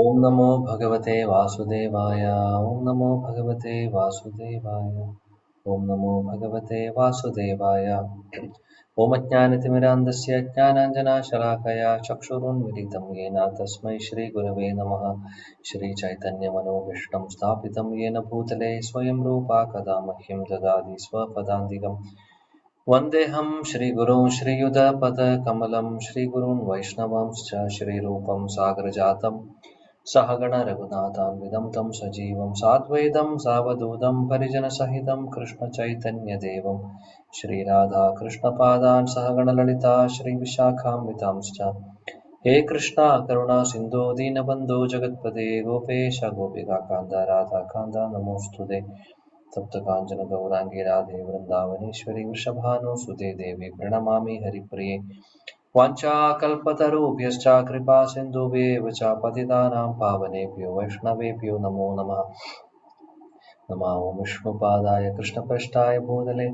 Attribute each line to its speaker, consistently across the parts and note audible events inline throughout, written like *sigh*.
Speaker 1: ॐ नमो भगवते वासुदेवाय। ॐ नमो भगवते वासुदेवाय। ॐ नमो भगवते वासुदेवाय। ॐ अज्ञानतिमिरान्धस्य ज्ञानाञ्जनाशलाकया चक्षुरुन्मिलितं येन तस्मै श्रीगुरवे नमः। श्रीचैतन्यमनोभीष्टं स्थापितं येन भूतले स्वयं रूपा कदा मह्यं ददाति स्वपदान्तिकम्। वन्देऽहं श्रीगुरुं श्रीयुतपदकमलं श्रीगुरून् वैष्णवांश्च श्रीरूपं सागरजातं सहगण रघुनाथान्विदं तं सजीवं साद्वैतं सावधूतं परिजनसहितं कृष्णचैतन्यदेवं। श्रीराधाकृष्णपादान् सहगणललिता श्रीविशाखान्वितांश्च। हे कृष्णा, करुणा, सिन्धो, दीनबन्धो जगत्पते गोपेश गोपिकान्त राधाकान्त नमोऽस्तु ते। सप्तकाञ्चन गौराङ्गी, राधे, वृन्दावनेश्वरि वृषभानुसुते देवी, प्रणमामि हरिप्रिये। वाञ्छाकल्पतरुभ्यश्च कृपा सिन्धुभ्येव च पतितानां पावनेभ्यो वैष्णवेभ्यो नमो नमः नमो विष्णुपादाय कृष्णपृष्ठाय भूतले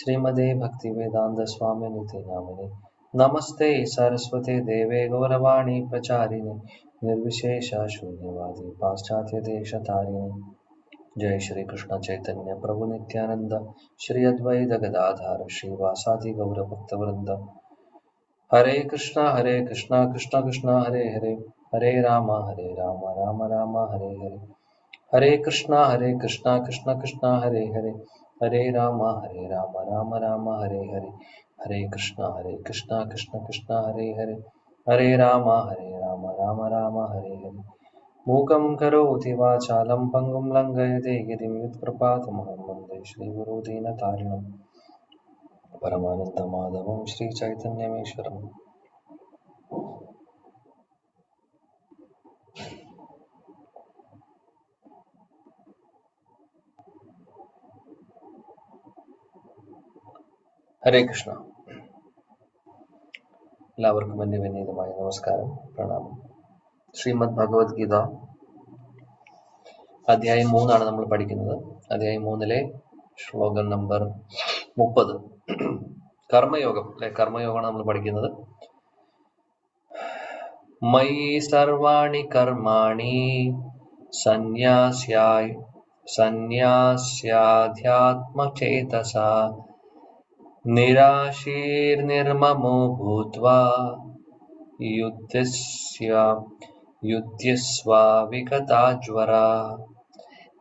Speaker 1: श्रीमदे भक्तिवेदान्तस्वामिनिति नामिने नमस्ते सरस्वते देवे गौरवाणी प्रचारिणे निर्विशेष शून्यवादी पाश्चात्यदेशतारिणे जय श्री कृष्ण चैतन्य प्रभु नित्यानंद श्री अद्वैत गदाधार श्रीवासादि गौर भक्तवृंद हरे कृष्णा हरे कृष्णा कृष्णा कृष्णा, हरे हरे हरे राम हरे राम राम राम, हरे हरे। हरे कृष्णा हरे कृष्णा कृष्णा कृष्णा, हरे हरे। हरे राम हरे राम राम राम, हरे हरे। हरे कृष्णा हरे कृष्णा कृष्णा कृष्णा, हरे हरे। हरे राम हरे राम राम राम, हरे हरे। मूकं करोति वाचालं पङ्गुं लङ्घयते गिरिं यत्प्रपातमहं वंदे പരമാനന്ദ മാധവം ശ്രീ ചൈതന്യമേശ്വരം. ഹരേ കൃഷ്ണ. എല്ലാവർക്കും എന്റെ വിനീതമായ നമസ്കാരം പ്രണാമം. ശ്രീമദ് ഭഗവത്ഗീത അധ്യായം മൂന്നാണ് നമ്മൾ പഠിക്കുന്നത്. അധ്യായം മൂന്നിലെ ശ്ലോകം നമ്പർ മുപ്പത്. കർമ്മയോഗം അല്ലെ? കർമ്മയോഗമാണ് നമ്മൾ പഠിക്കുന്നത്. മയി സർവാണി കർമാണി സന്യാസ്യായ സന്യാസ്യാധ്യാത്മചേതസ നിരാശീർനിർമ്മമോ ഭൂത്വാ യുദ്ധസ്യ യുദ്ധസ്വാവികതാജ്വര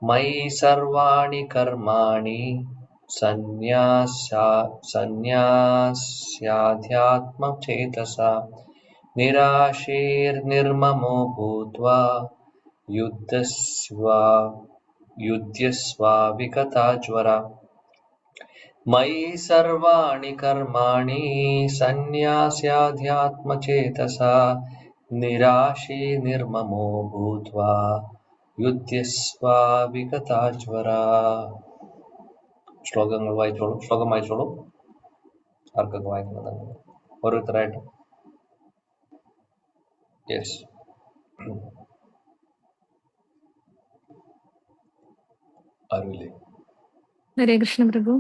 Speaker 1: മയി സർവാണി കർമാണി सन्यास्या सन्यास्याध्यात्मचेतसा, निराशीर्निर्ममो भूत्वा, युद्धस्वा युध्यस्वा विगताज्वरा मयि सर्वाणि कर्माणि सन्न्यास्याध्यात्मचेतसा निराशीर्निर्ममो भूत्वा युध्यस्वा विगताज्वरा ശ്ലോകങ്ങൾ വായിച്ചോളൂ. ശ്ലോകം വായിച്ചോളും. ആർക്കൊക്കെ വായിക്കുന്നതാണ് ഓരോരുത്തരായിട്ട്. യെസ് ആരുമില്ലേ?
Speaker 2: ഹരേ കൃഷ്ണ പ്രഭു.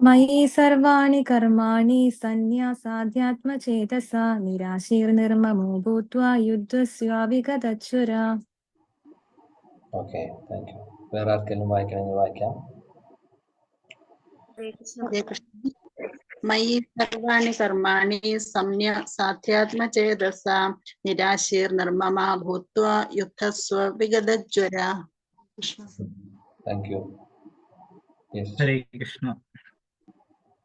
Speaker 2: മയി സർവാണി കർമാണി സന്യാസാധ്യാത്മചേതസ നിരാശീർനിർമ്മമോ ഭൂത്വാ യുദ്ധസ്യാവിഗതച്ഛുര
Speaker 1: ഓക്കെ താങ്ക് യു വേറെ ആർക്കെങ്കിലും വായിക്കണമെങ്കിൽ വായിക്കാം.
Speaker 3: ഹരേ കൃഷ്ണ മയി സർവാണി കർമാണി സംയ സാധ്യാത്മചേതസ നിരാശീർ നിർമ്മമ ഭൂത്വ യുദ്ധസ്വ വിഗതജ്വര Krishna
Speaker 1: thank you yes
Speaker 4: Hare Krishna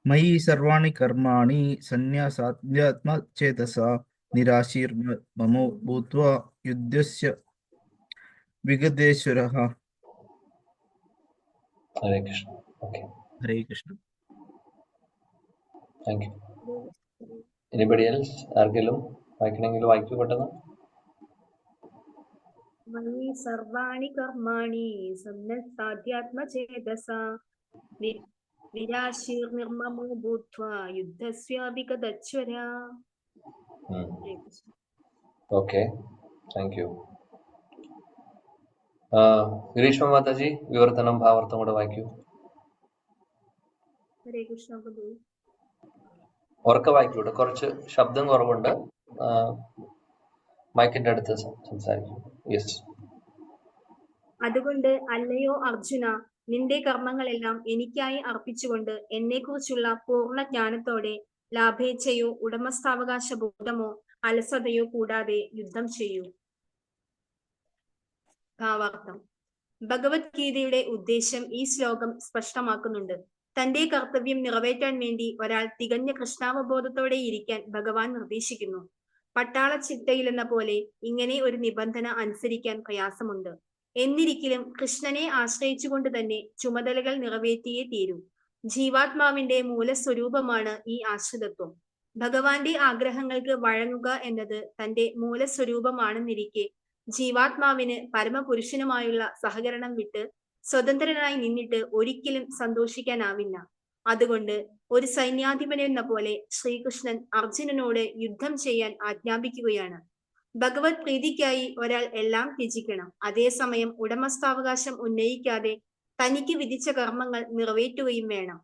Speaker 4: മയി സർവാണി കർമാണി സന്യാസാധ്യാത്മചേതസ നിരാശീർ മമോ ഭൂത്വ യുദ്ധസ്യ വിഗതേശ്വര Hare Krishna.
Speaker 1: Thank you anybody else ആർക്കെങ്കിലും വായിക്കണമെങ്കിൽ വായിക്കൂ പെട്ടെന്ന്.
Speaker 5: മയി സർവാണി കർമാണി സമ്യക് സാധ്യാത്മചേതസ നിരാശീർ നിർമ്മമോ ഭൂത്വ
Speaker 1: യുദ്ധസ്യാഭികതച്വര okay thank you Girishma Mataji വിവർത്തനം ഭാവാർത്ഥം കൂടെ വായിക്കൂ. ഹരേ വായിക്കൂടെ കുറച്ച് ശബ്ദം കുറവുണ്ട്. മൈക്കിന്റെ അടുത്ത് സംസാരിക്കും. യെസ്
Speaker 5: അതുകൊണ്ട് അല്ലയോ അർജുന നിന്റെ കർമ്മങ്ങളെല്ലാം എനിക്കായി അർപ്പിച്ചുകൊണ്ട് എന്നെക്കുറിച്ചുള്ള പൂർണ ജ്ഞാനത്തോടെ ലാഭേച്ഛയോ ഉടമസ്ഥാവകാശ ബോധമോ അലസതയോ കൂടാതെ യുദ്ധം ചെയ്യൂ. ഭാവാർത്ഥം. ഭഗവത്ഗീതയുടെ ഉദ്ദേശം ഈ ശ്ലോകം സ്പഷ്ടമാക്കുന്നുണ്ട്. തന്റെ കർത്തവ്യം നിറവേറ്റാൻ വേണ്ടി ഒരാൾ തികഞ്ഞ കൃഷ്ണാവബോധത്തോടെ ഇരിക്കാൻ ഭഗവാൻ നിർദ്ദേശിക്കുന്നു. പട്ടാള ചിട്ടയിലെന്ന പോലെ ഇങ്ങനെ ഒരു നിബന്ധന അനുസരിക്കാൻ പ്രയാസമുണ്ട്. എന്നിരിക്കലും കൃഷ്ണനെ ആശ്രയിച്ചുകൊണ്ട് തന്നെ ചുമതലകൾ നിറവേറ്റിയേ തീരൂ. ജീവാത്മാവിന്റെ മൂലസ്വരൂപമാണ് ഈ ആശ്രിതത്വം. ഭഗവാന്റെ ആഗ്രഹങ്ങൾക്ക് വഴങ്ങുക എന്നത് തന്റെ മൂലസ്വരൂപമാണെന്നിരിക്കെ ജീവാത്മാവിന് പരമപുരുഷനുമായുള്ള സഹകരണം വിട്ട് സ്വതന്ത്രനായി നിന്നിട്ട് ഒരിക്കലും സന്തോഷിക്കാനാവില്ല. അതുകൊണ്ട് ഒരു സൈന്യാധിപനെന്ന പോലെ ശ്രീകൃഷ്ണൻ അർജുനനോട് യുദ്ധം ചെയ്യാൻ ആജ്ഞാപിക്കുകയാണ്. ഭഗവത് പ്രീതിക്കായി ഒരാൾ എല്ലാം ത്യജിക്കണം. അതേസമയം ഉടമസ്ഥാവകാശം ഉന്നയിക്കാതെ തനിക്ക് വിധിച്ച കർമ്മങ്ങൾ നിറവേറ്റുകയും വേണം.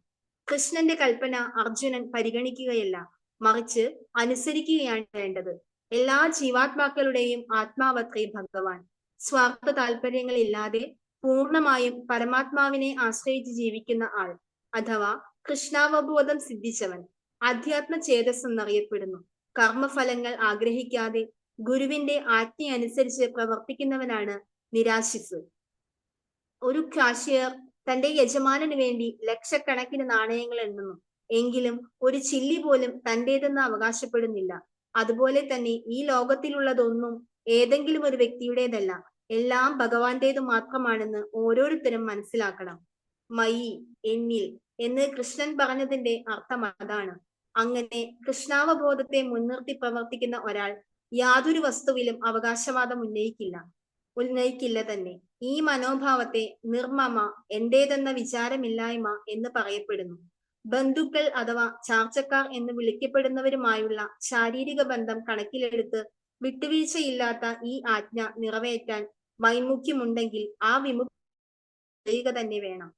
Speaker 5: കൃഷ്ണന്റെ കൽപ്പന അർജുനൻ പരിഗണിക്കുകയല്ല. മറിച്ച് അനുസരിക്കുകയാണ് വേണ്ടത്. എല്ലാ ജീവാത്മാക്കളുടെയും ആത്മാവത്രേ ഭഗവാൻ. സ്വാർത്ഥ താല്പര്യങ്ങളില്ലാതെ പൂർണമായും പരമാത്മാവിനെ ആശ്രയിച്ച് ജീവിക്കുന്ന ആൾ അഥവാ കൃഷ്ണാവബോധം സിദ്ധിച്ചവൻ അധ്യാത്മ ചേതസ് എന്നറിയപ്പെടുന്നു കർമ്മഫലങ്ങൾ ആഗ്രഹിക്കാതെ ഗുരുവിന്റെ ആജ്ഞ അനുസരിച്ച് പ്രവർത്തിക്കുന്നവനാണ് നിരാശിസ്. ഒരു കാശിയർ തന്റെ യജമാനന് വേണ്ടി ലക്ഷക്കണക്കിന് നാണയങ്ങൾ എണ്ണുന്നു. എങ്കിലും ഒരു ചില്ലി പോലും തന്റേതെന്ന് അവകാശപ്പെടുന്നില്ല. അതുപോലെ തന്നെ ഈ ലോകത്തിലുള്ളതൊന്നും ഏതെങ്കിലും ഒരു വ്യക്തിയുടേതല്ല. എല്ലാം ഭഗവാന്റേത് മാത്രമാണെന്ന് ഓരോരുത്തരും മനസ്സിലാക്കണം. മയി എന്നിൽ എന്ന് കൃഷ്ണൻ പറഞ്ഞതിന്റെ അർത്ഥം അതാണ്. അങ്ങനെ കൃഷ്ണാവബോധത്തെ മുൻനിർത്തി പ്രവർത്തിക്കുന്ന ഒരാൾ യാതൊരു വസ്തുവിലും അവകാശവാദം ഉന്നയിക്കില്ല. ഉന്നയിക്കില്ല തന്നെ. ഈ മനോഭാവത്തെ നിർമ്മമ എന്റേതെന്ന വിചാരമില്ലായ്മ എന്ന് പറയപ്പെടുന്നു. ബന്ധുക്കൾ അഥവാ ചാർച്ചക്കാർ എന്ന് വിളിക്കപ്പെടുന്നവരുമായുള്ള ശാരീരിക ബന്ധം കണക്കിലെടുത്ത് വിട്ടുവീഴ്ചയില്ലാത്ത ഈ ആജ്ഞ നിറവേറ്റാൻ വൈമുഖ്യമുണ്ടെങ്കിൽ ആ ചെയ്യുക തന്നെ വേണം.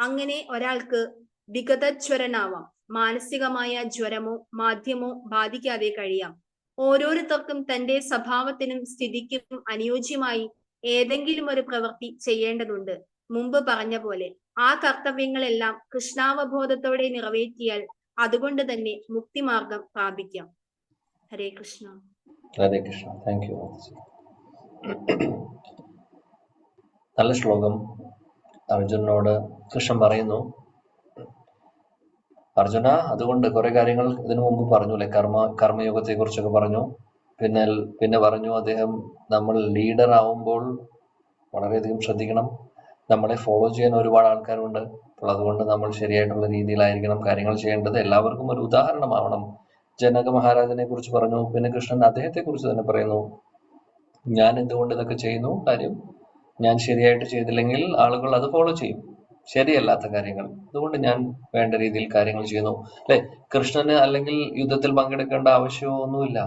Speaker 5: അങ്ങനെ ഒരാൾക്ക് വിഗതജ്വരനാവാം. മാനസികമായ ജ്വരമോ മാധ്യമോ ബാധിക്കാതെ കഴിയാം. ഓരോരുത്തർക്കും തന്റെ സ്വഭാവത്തിനും സ്ഥിതിക്കും അനുയോജ്യമായി ഏതെങ്കിലും ഒരു പ്രവൃത്തി ചെയ്യേണ്ടതുണ്ട്. മുമ്പ് പറഞ്ഞ പോലെ ആ കർത്തവ്യങ്ങളെല്ലാം കൃഷ്ണാവബോധത്തോടെ നിറവേറ്റിയാൽ അതുകൊണ്ട് തന്നെ മുക്തിമാർഗം പ്രാപിക്കാം. ഹരേ കൃഷ്ണ.
Speaker 1: ഹരേ കൃഷ്ണ. താങ്ക് യു നല്ല ശ്ലോകം. അർജുനോട് കൃഷ്ണൻ പറയുന്നു അർജുന അതുകൊണ്ട് കുറെ കാര്യങ്ങൾ ഇതിനു മുമ്പ് പറഞ്ഞു അല്ലെ? കർമ്മ കർമ്മയോഗത്തെ കുറിച്ചൊക്കെ പറഞ്ഞു. പിന്നെ പിന്നെ പറഞ്ഞു അദ്ദേഹം നമ്മൾ ലീഡർ ആവുമ്പോൾ വളരെയധികം ശ്രദ്ധിക്കണം. നമ്മളെ ഫോളോ ചെയ്യാൻ ഒരുപാട് ആൾക്കാരുണ്ട്. അപ്പോൾ അതുകൊണ്ട് നമ്മൾ ശരിയായിട്ടുള്ള രീതിയിലായിരിക്കണം കാര്യങ്ങൾ ചെയ്യേണ്ടത്. എല്ലാവർക്കും ഒരു ഉദാഹരണമാവണം. ജനക മഹാരാജനെ കുറിച്ച് പറഞ്ഞു. പിന്നെ കൃഷ്ണൻ അദ്ദേഹത്തെ കുറിച്ച് തന്നെ പറയുന്നു ഞാൻ എന്തുകൊണ്ട് ഇതൊക്കെ ചെയ്യുന്നു? കാര്യം ഞാൻ ശരിയായിട്ട് ചെയ്തില്ലെങ്കിൽ ആളുകൾ അത് ഫോളോ ചെയ്യും. ശരിയല്ലാത്ത കാര്യങ്ങൾ. അതുകൊണ്ട് ഞാൻ വേണ്ട രീതിയിൽ കാര്യങ്ങൾ ചെയ്യുന്നു. അല്ലെ? കൃഷ്ണന് അല്ലെങ്കിൽ യുദ്ധത്തിൽ പങ്കെടുക്കേണ്ട ആവശ്യമൊന്നുമില്ല.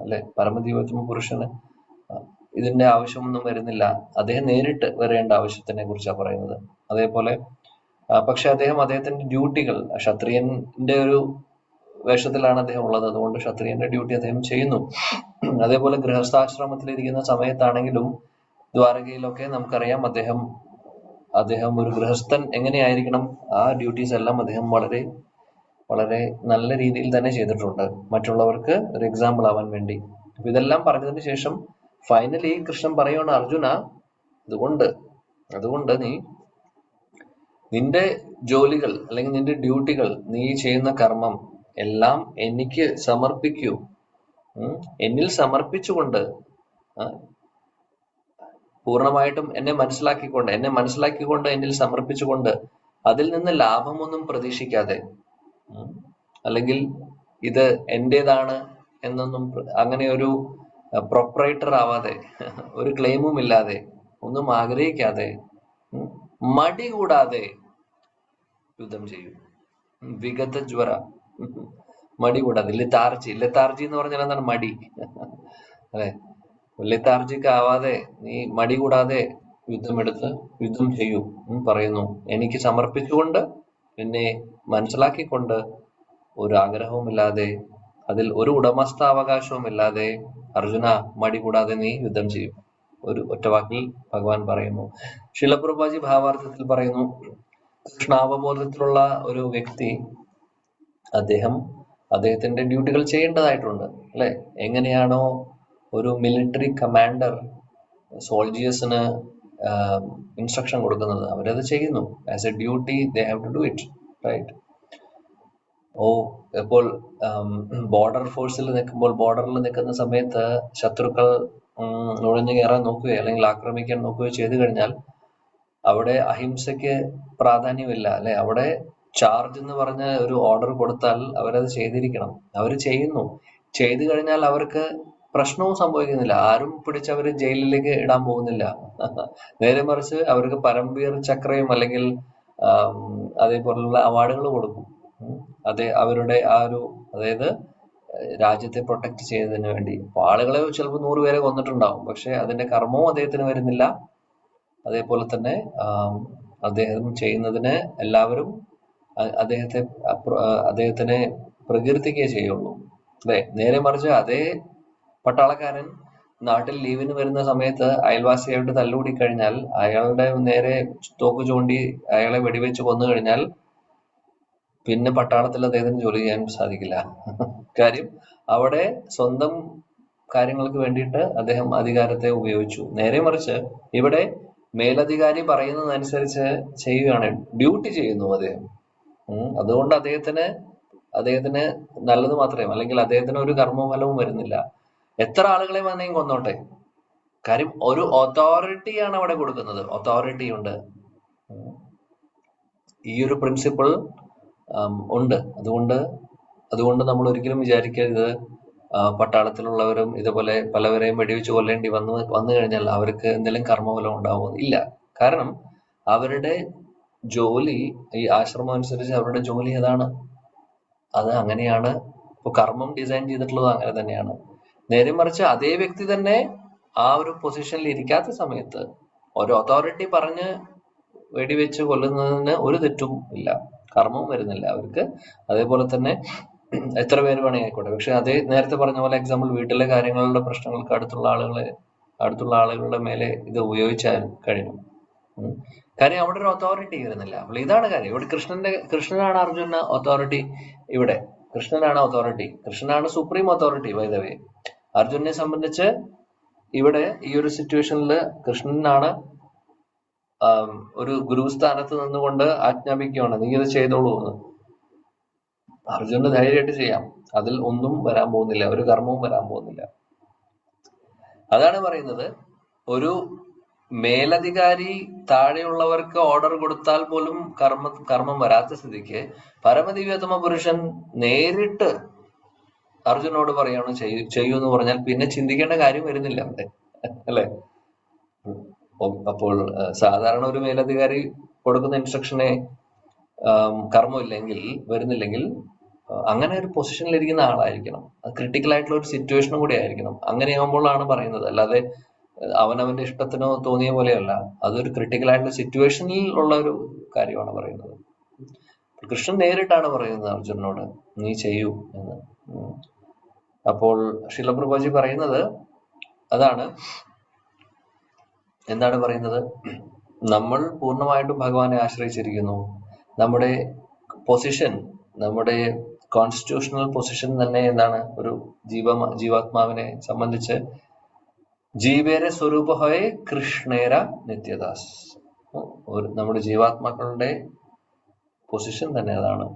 Speaker 1: അല്ലെ? പരമദീപത്മ പുരുഷന് ഇതിന്റെ ആവശ്യമൊന്നും വരുന്നില്ല. അദ്ദേഹം നേരിട്ട് വരേണ്ട ആവശ്യത്തിനെ കുറിച്ചാണ് പറയുന്നത്. അതേപോലെ പക്ഷെ അദ്ദേഹം അദ്ദേഹത്തിന്റെ ഡ്യൂട്ടികൾ ക്ഷത്രിയന്റെ ഒരു വേഷത്തിലാണ് അദ്ദേഹം ഉള്ളത്. അതുകൊണ്ട് ക്ഷത്രിയന്റെ ഡ്യൂട്ടി അദ്ദേഹം ചെയ്യുന്നു. അതേപോലെ ഗൃഹസ്ഥാശ്രമത്തിലിരിക്കുന്ന സമയത്താണെങ്കിലും ദ്വാരകയിലൊക്കെ നമുക്കറിയാം അദ്ദേഹം അദ്ദേഹം ഒരു ഗൃഹസ്ഥൻ എങ്ങനെയായിരിക്കണം ആ ഡ്യൂട്ടീസ് എല്ലാം അദ്ദേഹം വളരെ വളരെ നല്ല രീതിയിൽ തന്നെ ചെയ്തിട്ടുണ്ട് മറ്റുള്ളവർക്ക് ഒരു എക്സാമ്പിൾ ആവാൻ വേണ്ടി അപ്പൊ ഇതെല്ലാം പറഞ്ഞതിന് ശേഷം ഫൈനലി കൃഷ്ണൻ പറയുകയാണ് അർജുന അതുകൊണ്ട് അതുകൊണ്ട് നീ നിന്റെ ജോലികൾ അല്ലെങ്കിൽ നിന്റെ ഡ്യൂട്ടികൾ നീ ചെയ്യുന്ന കർമ്മം എല്ലാം എനിക്ക് സമർപ്പിക്കൂ. എന്നിൽ സമർപ്പിച്ചുകൊണ്ട് പൂർണമായിട്ടും എന്നെ മനസ്സിലാക്കിക്കൊണ്ട് എന്നെ മനസ്സിലാക്കിക്കൊണ്ട് എന്നിൽ സമർപ്പിച്ചുകൊണ്ട് അതിൽ നിന്ന് ലാഭമൊന്നും പ്രതീക്ഷിക്കാതെ അല്ലെങ്കിൽ ഇത് എന്റേതാണ് എന്നൊന്നും അങ്ങനെ ഒരു പ്രൊപ്പറേറ്റർ ആവാതെ *laughs* ഒരു ക്ലെയിമും ഇല്ലാതെ ഒന്നും ആഗ്രഹിക്കാതെ മടി കൂടാതെ യുദ്ധം ചെയ്യൂ. വിഗത ജ്വര. *laughs* മടി കൂടാതെ ലിത്താർജി. ലിത്താർജി എന്ന് പറഞ്ഞാൽ എന്താണ്? മടി. *laughs* അല്ലെ? ലിത്താർജിക്ക് ആവാതെ നീ മടി കൂടാതെ യുദ്ധമെടുത്ത് യുദ്ധം ചെയ്യൂ എന്ന് പറയുന്നു. എനിക്ക് സമർപ്പിച്ചുകൊണ്ട് എന്നെ മനസ്സിലാക്കിക്കൊണ്ട് ഒരു ആഗ്രഹവുമില്ലാതെ അതിൽ ഒരു ഉടമസ്ഥാവകാശവും ഇല്ലാതെ അർജുന മടി കൂടാതെ നീ യുദ്ധം ചെയ്യും. ഒരു ഒറ്റവാക്കിൽ ഭഗവാൻ പറയുന്നു. ശിലപ്രഭാജി ഭാവാർത്ഥത്തിൽ പറയുന്നു കൃഷ്ണാവബോധത്തിലുള്ള ഒരു വ്യക്തി അദ്ദേഹം അദ്ദേഹത്തിന്റെ ഡ്യൂട്ടികൾ ചെയ്യേണ്ടതായിട്ടുണ്ട് അല്ലെ? എങ്ങനെയാണോ ഒരു മിലിറ്ററി കമാൻഡർ സോൾജിയേഴ്സിന് ഇൻസ്ട്രക്ഷൻ കൊടുക്കുന്നത്. അവരത് ചെയ്യുന്നു. As a duty they have to do it right oh ഇപ്പോൾ ബോർഡർ ഫോഴ്സിൽ നിൽക്കുമ്പോൾ ബോർഡറിൽ നിൽക്കുന്ന സമയത്ത് ശത്രുക്കൾ നുഴഞ്ഞു കയറാൻ നോക്കുകയോ അല്ലെങ്കിൽ ആക്രമിക്കാൻ നോക്കുകയോ ചെയ്തു കഴിഞ്ഞാൽ അവിടെ അഹിംസയ്ക്ക് പ്രാധാന്യമില്ല അല്ലെ? അവിടെ ചാർജ് എന്ന് പറഞ്ഞ ഒരു ഓർഡർ കൊടുത്താൽ അവരത് ചെയ്തിരിക്കണം. അവർ ചെയ്യുന്നു. ചെയ്തു കഴിഞ്ഞാൽ അവർക്ക് പ്രശ്നവും സംഭവിക്കുന്നില്ല. ആരും പിടിച്ച് അവർ ജയിലിലേക്ക് ഇടാൻ പോകുന്നില്ല. *laughs* നേരെ മറിച്ച് അവർക്ക് പരംവീർ ചക്രയും അല്ലെങ്കിൽ അതേപോലുള്ള അവാർഡുകൾ കൊടുക്കും. അത് അവരുടെ ആ ഒരു അതായത് രാജ്യത്തെ പ്രൊട്ടക്ട് ചെയ്യുന്നതിന് വേണ്ടി. ആളുകളെ ചിലപ്പോൾ നൂറുപേരെ കൊന്നിട്ടുണ്ടാവും. പക്ഷെ അതിന്റെ കർമ്മവും അദ്ദേഹത്തിന് വരുന്നില്ല. അതേപോലെ തന്നെ അദ്ദേഹം ചെയ്യുന്നതിന് എല്ലാവരും അദ്ദേഹത്തെ അദ്ദേഹത്തിനെ പ്രകീർത്തിക്കുകയേ ചെയ്യുള്ളൂ. അല്ലെ? നേരെ മറിച്ച് അതേ പട്ടാളക്കാരൻ നാട്ടിൽ ലീവിന് വരുന്ന സമയത്ത് അയൽവാസിയായിട്ട് തല്ലുകൂടി കഴിഞ്ഞാൽ അയാളുടെ നേരെ തോക്ക് ചൂണ്ടി അയാളെ വെടിവെച്ച് കൊന്നു കഴിഞ്ഞാൽ പിന്നെ പട്ടാളത്തിൽ അദ്ദേഹത്തിന് ജോലി ചെയ്യാൻ സാധിക്കില്ല. കാര്യം അവിടെ സ്വന്തം കാര്യങ്ങൾക്ക് വേണ്ടിയിട്ട് അദ്ദേഹം അധികാരത്തെ ഉപയോഗിച്ചു. നേരെ മറിച്ച് ഇവിടെ മേലധികാരി പറയുന്നതനുസരിച്ച് ചെയ്യുകയാണ്. ഡ്യൂട്ടി ചെയ്യുന്നു അദ്ദേഹം. അതുകൊണ്ട് അദ്ദേഹത്തിന് അദ്ദേഹത്തിന് നല്ലത് മാത്രമേ അല്ലെങ്കിൽ അദ്ദേഹത്തിന് ഒരു കർമ്മഫലവും വരുന്നില്ല. എത്ര ആളുകളെ വന്നെയും കൊന്നോട്ടെ? കാര്യം ഒരു അതോറിറ്റിയാണ് അവിടെ കൊടുക്കുന്നത്. അതോറിറ്റി ഉണ്ട്. ഈ ഒരു പ്രിൻസിപ്പിൾ ഉണ്ട്. അതുകൊണ്ട് അതുകൊണ്ട് നമ്മൾ ഒരിക്കലും വിചാരിക്കരുത്. പട്ടാളത്തിലുള്ളവരും ഇതുപോലെ പലവരെയും വെടിവെച്ച് കൊല്ലേണ്ടി വന്നു വന്നു കഴിഞ്ഞാൽ അവർക്ക് എന്തെങ്കിലും കർമ്മഫലം ഉണ്ടാവുമോ? ഇല്ല. കാരണം അവരുടെ ജോലി ഈ ആശ്രമം അനുസരിച്ച് അവരുടെ ജോലി അതാണ് അത് അങ്ങനെയാണ്. ഇപ്പൊ കർമ്മം ഡിസൈൻ ചെയ്തിട്ടുള്ളത് അങ്ങനെ തന്നെയാണ്. നേരെ മറിച്ച് അതേ വ്യക്തി തന്നെ ആ ഒരു പൊസിഷനിൽ ഇരിക്കാത്ത സമയത്ത് ഒരു അതോറിറ്റി പറഞ്ഞ് വെടിവെച്ച് കൊല്ലുന്നതിന് ഒരു തെറ്റും ഇല്ല. കർമ്മവും വരുന്നില്ല അവർക്ക്. അതേപോലെ തന്നെ എത്ര പേര് വേണമെങ്കിൽ ആയിക്കോട്ടെ പക്ഷെ അതേ നേരത്തെ പറഞ്ഞ പോലെ എക്സാമ്പിൾ വീട്ടിലെ കാര്യങ്ങളുടെ പ്രശ്നങ്ങൾക്ക് അടുത്തുള്ള ആളുകളെ അടുത്തുള്ള ആളുകളുടെ മേലെ ഇത് ഉപയോഗിച്ചാൽ കഴിഞ്ഞു. കാര്യം അവിടെ ഒരു അതോറിറ്റി വരുന്നില്ല. അപ്പോൾ ഇതാണ് കാര്യം. ഇവിടെ കൃഷ്ണന്റെ കൃഷ്ണനാണ് അർജുന അതോറിറ്റി ഇവിടെ. കൃഷ്ണനാണ് അതോറിറ്റി കൃഷ്ണനാണ് സുപ്രീം അതോറിറ്റി വൈദവേ അർജുനെ സംബന്ധിച്ച് ഇവിടെ ഈ ഒരു സിറ്റുവേഷനിൽ കൃഷ്ണനാണ് ഒരു ഗുരുസ്ഥാനത്ത് നിന്നുകൊണ്ട് ആജ്ഞാപിക്കുകയാണ്. നീ ഇത് ചെയ്തോളൂ എന്ന്. അർജുന് ധൈര്യമായിട്ട് ചെയ്യാം. അതിൽ ഒന്നും വരാൻ പോകുന്നില്ല. ഒരു കർമ്മവും വരാൻ പോകുന്നില്ല. അതാണ് പറയുന്നത്. ഒരു മേലധികാരി താഴെയുള്ളവർക്ക് ഓർഡർ കൊടുത്താൽ പോലും കർമ്മ കർമ്മം വരാത്ത സ്ഥിതിക്ക് പരമദിവ്യതമ പുരുഷൻ നേരിട്ട് അർജുനോട് പറയാണ് ചെയ്യൂ എന്ന് പറഞ്ഞാൽ പിന്നെ ചിന്തിക്കേണ്ട കാര്യം വരുന്നില്ല. അവിടെ അല്ലെ? അപ്പോൾ സാധാരണ ഒരു മേലധികാരി കൊടുക്കുന്ന ഇൻസ്ട്രക്ഷനെ കർമ്മമില്ലെങ്കിൽ വരുന്നില്ലെങ്കിൽ അങ്ങനെ ഒരു പൊസിഷനിൽ ഇരിക്കുന്ന ആളായിരിക്കണം. അത് ക്രിട്ടിക്കൽ ആയിട്ടുള്ള ഒരു സിറ്റുവേഷനും കൂടി ആയിരിക്കണം. അങ്ങനെയാകുമ്പോഴാണ് പറയുന്നത്. അല്ലാതെ അവനവന്റെ ഇഷ്ടത്തിനോ തോന്നിയ പോലെയല്ല. അതൊരു ക്രിട്ടിക്കൽ ആയിട്ടുള്ള സിറ്റുവേഷനിൽ ഉള്ള ഒരു കാര്യമാണ് പറയുന്നത്. കൃഷ്ണൻ നേരിട്ടാണ് പറയുന്നത് അർജുനനോട് നീ ചെയ്യൂ എന്ന്. അപ്പോൾ ഷിലപ്രഭാജി പറയുന്നത് അതാണ്. എന്താണ് പറയുന്നത്? നമ്മൾ പൂർണമായിട്ടും ഭഗവാനെ ആശ്രയിച്ചിരിക്കുന്നു. നമ്മുടെ പൊസിഷൻ നമ്മുടെ കോൺസ്റ്റിറ്റ്യൂഷണൽ പൊസിഷൻ തന്നെ എന്താണ്? ഒരു ജീവ ജീവാത്മാവിനെ സംബന്ധിച്ച് ജീവേര സ്വരൂപഹായ കൃഷ്ണേര നിത്യദാസ്. ഒരു നമ്മുടെ ജീവാത്മാക്കളുടെ പൊസിഷൻ തന്നെ അതാണ്.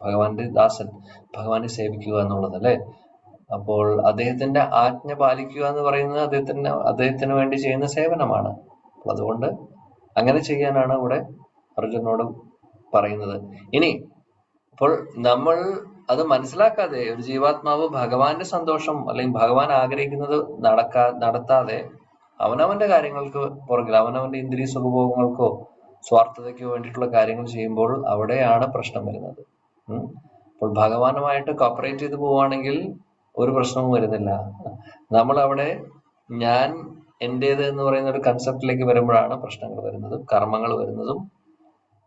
Speaker 1: ഭഗവാന്റെ ദാസൻ ഭഗവാനെ സേവിക്കുക എന്നുള്ളത് അല്ലെ? അപ്പോൾ അദ്ദേഹത്തിന്റെ ആജ്ഞ പാലിക്കുക എന്ന് പറയുന്നത് അദ്ദേഹത്തിന് അദ്ദേഹത്തിന് വേണ്ടി ചെയ്യുന്ന സേവനമാണ്. അതുകൊണ്ട് അങ്ങനെ ചെയ്യാനാണ് ഇവിടെ അർജുനോട് പറയുന്നത്. ഇനി അപ്പോൾ നമ്മൾ അത് മനസ്സിലാക്കാതെ ഒരു ജീവാത്മാവ് ഭഗവാന്റെ സന്തോഷം അല്ലെങ്കിൽ ഭഗവാൻ ആഗ്രഹിക്കുന്നത് നടക്കാ നടത്താതെ അവനവന്റെ കാര്യങ്ങൾക്ക് പുറകിൽ അവനവന്റെ ഇന്ദ്രിയ സുഖഭോഗങ്ങൾക്കോ സ്വാർത്ഥതയ്ക്കോ വേണ്ടിയിട്ടുള്ള കാര്യങ്ങൾ ചെയ്യുമ്പോൾ അവിടെയാണ് പ്രശ്നം വരുന്നത്. അപ്പോൾ ഭഗവാനുമായിട്ട് കോപ്പറേറ്റ് ചെയ്ത് പോവുകയാണെങ്കിൽ ഒരു പ്രശ്നവും വരുന്നില്ല. നമ്മൾ അവിടെ ഞാൻ എന്റേത് എന്ന് പറയുന്ന ഒരു കൺസെപ്റ്റിലേക്ക് വരുമ്പോഴാണ് പ്രശ്നങ്ങൾ വരുന്നതും കർമ്മങ്ങൾ വരുന്നതും